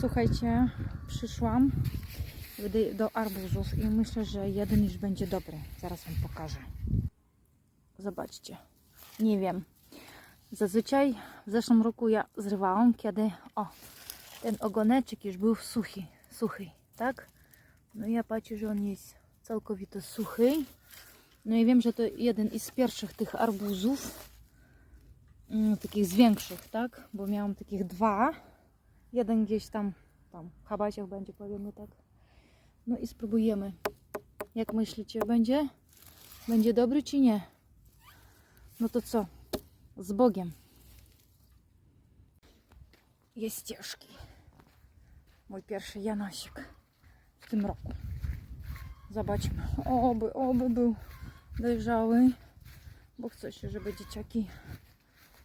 Słuchajcie, przyszłam do- arbuzów i myślę, że jeden już będzie dobry. Zaraz Wam pokażę. Zobaczcie. Nie wiem. Zazwyczaj w zeszłym roku ja zrywałam, kiedy o, ten ogoneczek już był suchy, suchy, tak? No i ja patrzę, że on jest całkowicie suchy. No i wiem, że to jeden z pierwszych tych arbuzów, mm, takich z większych, tak? Bo miałam takich dwa. Jeden gdzieś tam, tam w habaciach będzie, powiemy tak. No i spróbujemy. Jak myślicie, będzie? Będzie dobry czy nie? No to co? Z Bogiem. Jest ciężki. Mój pierwszy Janosik w tym roku. Zobaczmy. Oby, oby był dojrzały, bo chcę się, żeby dzieciaki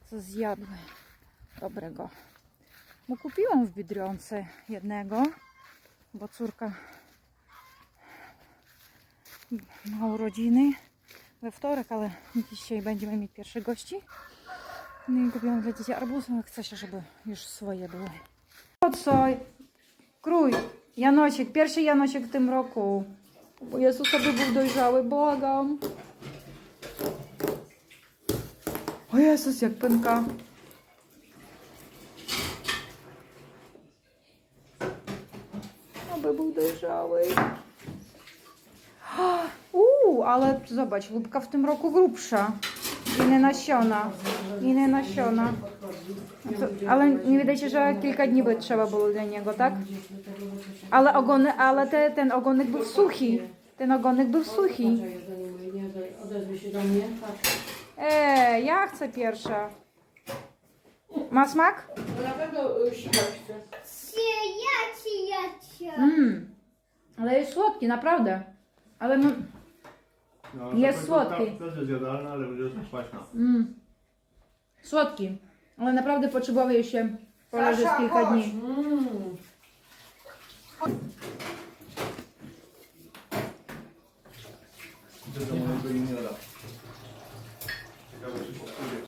co zjadły dobrego. Bo kupiłam w Biedronce jednego, bo córka ma urodziny we wtorek, ale dzisiaj będziemy mieć pierwsze gości. No i kupiłam dla dzieci arbuz, ale chcę się, żeby już swoje były. Co? Krój, Janosik, pierwszy Janosik w tym roku. Bo Jezus aby był dojrzały, błagam. O Jezus, jak pęka. Aby był dojrzały. Uuu, ale zobacz, lubka w tym roku grubsza. Inne nasiona. Inne nasiona. To, ale nie wydaje że kilka dni by trzeba było dla niego, tak? Ale, ogony, ale te, ten ogonek był suchy. Ten ogonek był suchy. Nie odezwie się do mnie. E, ja chcę pierwsza. Ma smak? No na pewno y, sikać chce. Ale jest słodki, naprawdę. Ale no, No, Jest słodki. Jest ale będzie kwaśna. mm, słodki. Ale naprawdę potrzebuje się poleży kilka chodź. dni. Mm.